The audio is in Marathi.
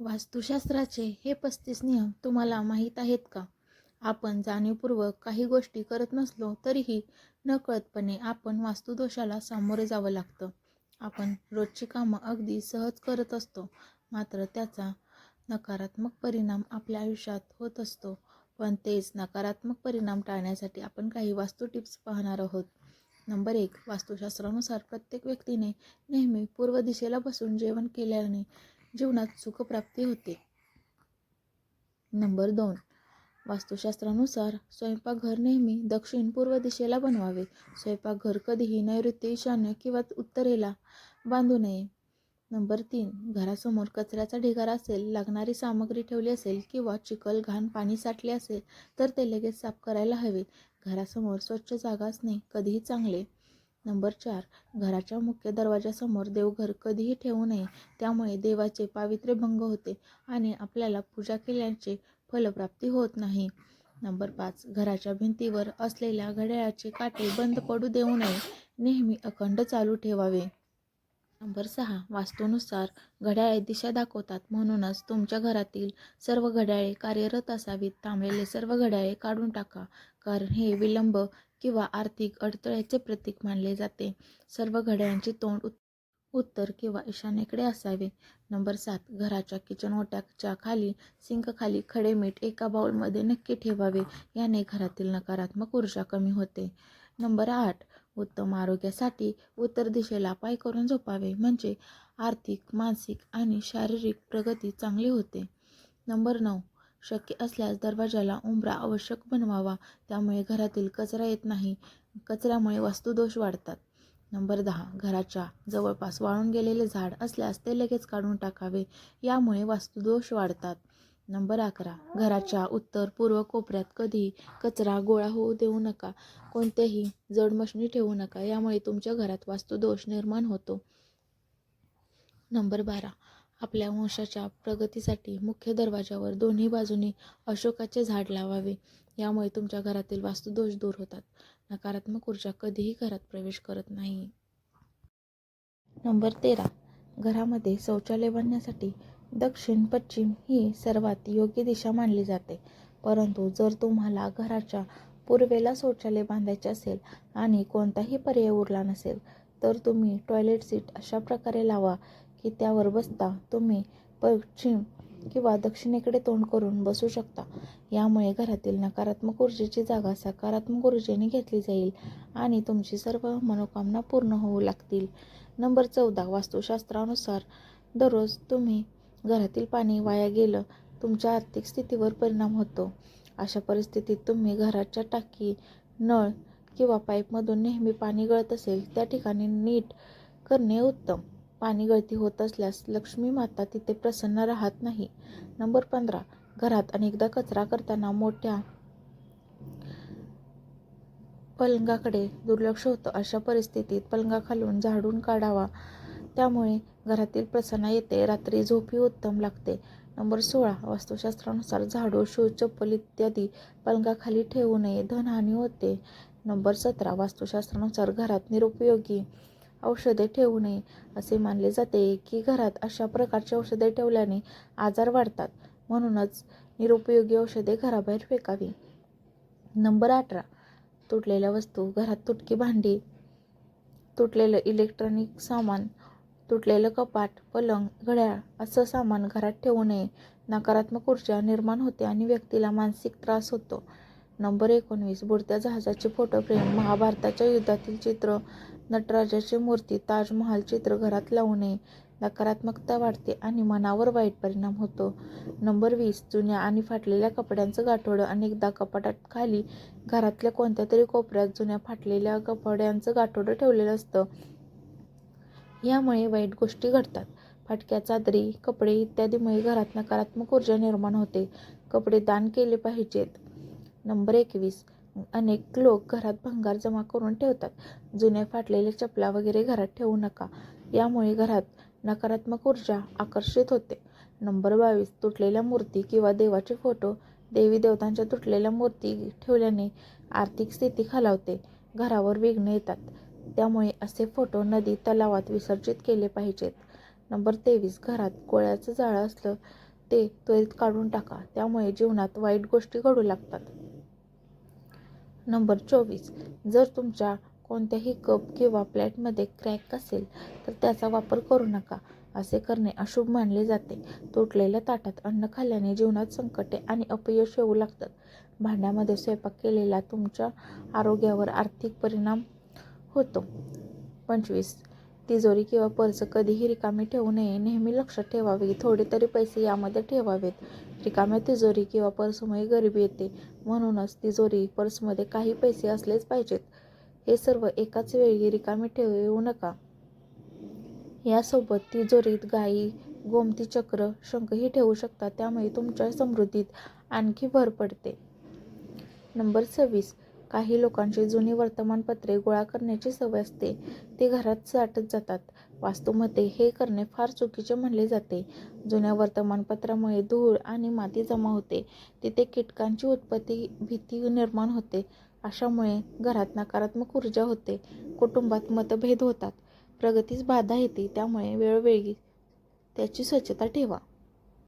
वास्तुशास्त्राचे हे पस्तीस नियम तुम्हाला माहीत आहेत का? आपण जाणीवपूर्वक काही गोष्टी करत नसलो तरीही नकळतपणे आपण वास्तुदोषाला सामोरे जावं लागतं. आपण रोजची कामं अगदी सहज करत असतो मात्र त्याचा नकारात्मक परिणाम आपल्या आयुष्यात होत असतो. पण तेच नकारात्मक परिणाम टाळण्यासाठी आपण काही वास्तू टिप्स पाहणार आहोत. नंबर एक वास्तुशास्त्रानुसार प्रत्येक व्यक्तीने नेहमी पूर्व दिशेला बसून जेवण केल्याने जीवनात सुखप्राप्ती होते. नंबर दोन. वास्तुशास्त्रानुसार स्वयंपाकघर नेहमी दक्षिण पूर्व दिशेला बनवावे. स्वयंपाकघर कधीही नैऋत्य ईशान्य किंवा उत्तरेला बांधू नये. नंबर तीन. घरासमोर कचऱ्याचा ढिगारा असेल लागणारी सामग्री ठेवली असेल किंवा चिखल घाण पाणी साठले असेल तर ते लगेच साफ करायला हवे. घरासमोर स्वच्छ जागा असणे कधीही चांगले. नंबर चार घराच्या मुख्य दरवाजासमोर देवघर कधीही ठेवू नये त्यामुळे देवाचे पावित्र्य भंग होते आणि आपल्याला पूजा केल्याचे फलप्राप्ती होत नाही. नंबर पाच घराच्या भिंतीवर असलेल्या घड्याळाचे काटे बंद पडू देऊ नये नेहमी अखंड चालू ठेवावे. नंबर सहा वास्तूनुसार घड्याळे दिशा दाखवतात म्हणूनच तुमच्या घरातील सर्व घड्याळे कार्यरत असावीत थांबलेले सर्व घड्याळे काढून टाका कारण हे विलंब किंवा आर्थिक अडथळ्याचे प्रतीक मानले जाते. सर्व घड्यांचे तोंड उत् उत्तर किंवा ईशान्येकडे असावे. नंबर सात घराच्या किचन ओट्याच्या खाली सिंकखाली खडे मीठ एका बाउलमध्ये नक्की ठेवावे. याने घरातील नकारात्मक ऊर्जा कमी होते. नंबर आठ उत्तम आरोग्यासाठी उत्तर दिशेला पाय करून झोपावे. म्हणजे आर्थिक मानसिक आणि शारीरिक प्रगती चांगली होते. नंबर नऊ शक्य असल्यास दरवाजाला उंबरा आवश्यक बनवावा. त्यामुळे घरातील कचरा येत नाही. कचऱ्यामुळे वास्तुदोष वाढतात. नंबर दहा. घराच्या जवळपास वाळून गेलेले झाड असल्यास ते लगेच काढून टाकावे. यामुळे वास्तुदोष वाढतात. नंबर अकरा. घराच्या उत्तर पूर्व कोपऱ्यात कधीही कचरा गोळा होऊ देऊ नका. कोणत्याही जड मशनी ठेवू नका. यामुळे तुमच्या घरात वास्तुदोष निर्माण होतो. नंबर बारा. आपल्या वंशाच्या प्रगतीसाठी मुख्य दरवाजावर दोन्ही बाजूनी अशोकाचे झाड लावावे. यामुळे तुमच्या घरातील वास्तुदोष दूर होतात. नकारात्मक ऊर्जा कधीही घरात प्रवेश करत नाही. नंबर तेरा. घरामध्ये शौचालय बनण्यासाठी दक्षिण पश्चिम ही सर्वात योग्य दिशा मानली जाते. परंतु जर तुम्हाला घराच्या पूर्वेला शौचालय बांधायचे असेल आणि कोणताही पर्याय उरला नसेल तर तुम्ही टॉयलेट सीट अशा प्रकारे लावा की त्यावर बसता तुम्ही पश्चिम किंवा दक्षिणेकडे तोंड करून बसू शकता. यामुळे घरातील नकारात्मक ऊर्जेची जागा सकारात्मक ऊर्जेने घेतली जाईल आणि तुमची सर्व मनोकामना पूर्ण होऊ लागतील. नंबर चौदा. वास्तुशास्त्रानुसार दररोज तुम्ही घरातील पाणी वाया गेलं तुमच्या आर्थिक स्थितीवर परिणाम होतो. अशा परिस्थितीत तुम्ही घराच्या टाकी नळ किंवा पाईपमधून नेहमी पाणी गळत असेल त्या ठिकाणी नीट करणे उत्तम. पाणी गळती होत असल्यास लक्ष्मी माता तिथे प्रसन्न राहत नाही. नंबर पंधरा. घरात अनेकदा कचरा करताना मोठ्या पलंगाकडे दुर्लक्ष होतं. अशा परिस्थितीत पलंगाखालून झाडून काढावा. त्यामुळे घरातील प्रसन्ना येते. रात्री झोपी उत्तम लागते. नंबर सोळा. वास्तुशास्त्रानुसार झाडू शूज चप्पल इत्यादी पलंगाखाली ठेवू नये. धनहानी होते. नंबर सतरा. वास्तुशास्त्रानुसार घरात निरुपयोगी औषधे ठेवू नये असे मानले जाते की घरात अशा प्रकारची औषधे ठेवल्याने आजार वाढतात. म्हणूनच निरुपयोगी औषधे घराबाहेर फेकावी. नंबर अठरा. तुटलेल्या वस्तू घरात तुटकी भांडी तुटलेलं इलेक्ट्रॉनिक सामान तुटलेलं कपाट पलंग घड्याळ असं सामान घरात ठेवू नये. नकारात्मक ऊर्जा निर्माण होते आणि व्यक्तीला मानसिक त्रास होतो. नंबर एकोणवीस. बुडत्या जहाजाचे फोटो फ्रेम महाभारताच्या युद्धातील चित्र नटराजाची मूर्ती ताजमहाल चित्र घरात लावू नये. नकारात्मकता वाढते आणि मनावर वाईट परिणाम होतो. नंबर वीस. जुन्या आणि फाटलेल्या कपड्यांचं गाठोडं अनेकदा कपाटात खाली घरातल्या कोणत्या तरी कोपऱ्यात जुन्या फाटलेल्या कपड्यांचं गाठोडं ठेवलेलं असतं. यामुळे वाईट गोष्टी घडतात. फाटक्या चादरी कपडे इत्यादीमुळे घरात नकारात्मक ऊर्जा निर्माण होते. कपडे दान केले पाहिजेत. नंबर एकवीस. अनेक लोक घरात भंगार जमा करून ठेवतात. जुन्या फाटलेल्या चपला वगैरे घरात ठेवू नका. यामुळे घरात नकारात्मक ऊर्जा आकर्षित होते. नंबर बावीस तुटलेल्या मूर्ती किंवा देवाचे फोटो. देवी देवतांच्या तुटलेल्या मूर्ती ठेवल्याने आर्थिक स्थिती खालावते. घरावर विघ्न येतात. त्यामुळे असे फोटो नदी तलावात विसर्जित केले पाहिजेत. नंबर तेवीस घरात कोळ्याचं जाळं असलं ते त्वरित काढून टाका. त्यामुळे जीवनात वाईट गोष्टी घडू लागतात. नंबर चोवीस. जर तुमच्या कोणत्याही कप किंवा प्लेटमध्ये क्रॅक असेल तर त्याचा वापर करू नका. असे करणे अशुभ मानले जाते. तुटलेल्या ताटात अन्न खाल्ल्याने जीवनात संकटे आणि अपयश येऊ लागतात. भांड्यामध्ये स्वयंपाक केलेला तुमच्या आरोग्यावर आर्थिक परिणाम होतो. पंचवीस. तिजोरी किंवा पर्स कधीही रिकामी ठेवू नये नेहमी लक्षात ठेवावे. थोडे तरी पैसे यामध्ये ठेवावेत. रिकाम्या तिजोरी किंवा पर्समुळे गरिबी येते. म्हणूनच तिजोरी पर्समध्ये काही पैसे असलेच पाहिजेत. हे सर्व एकाच वेळी रिकामी ठेवू नका. यासोबत तिजोरीत गाई गोमती चक्र शंखही ठेवू शकता. त्यामुळे तुमच्या समृद्धीत आणखी भर पडते. नंबर सव्वीस. काही लोकांची जुनी वर्तमानपत्रे गोळा करण्याची सवय असते. ते घरात साठत जातात. वास्तूमध्ये हे करणे फार चुकीचे म्हणले जाते. जुन्या वर्तमानपत्रामुळे धूळ आणि माती जमा होते. तिथे कीटकांची उत्पत्ती भीती निर्माण होते. अशामुळे घरात नकारात्मक ऊर्जा होते. कुटुंबात मतभेद होतात. प्रगतीस बाधा येते. त्यामुळे वेळोवेळी त्याची स्वच्छता ठेवा.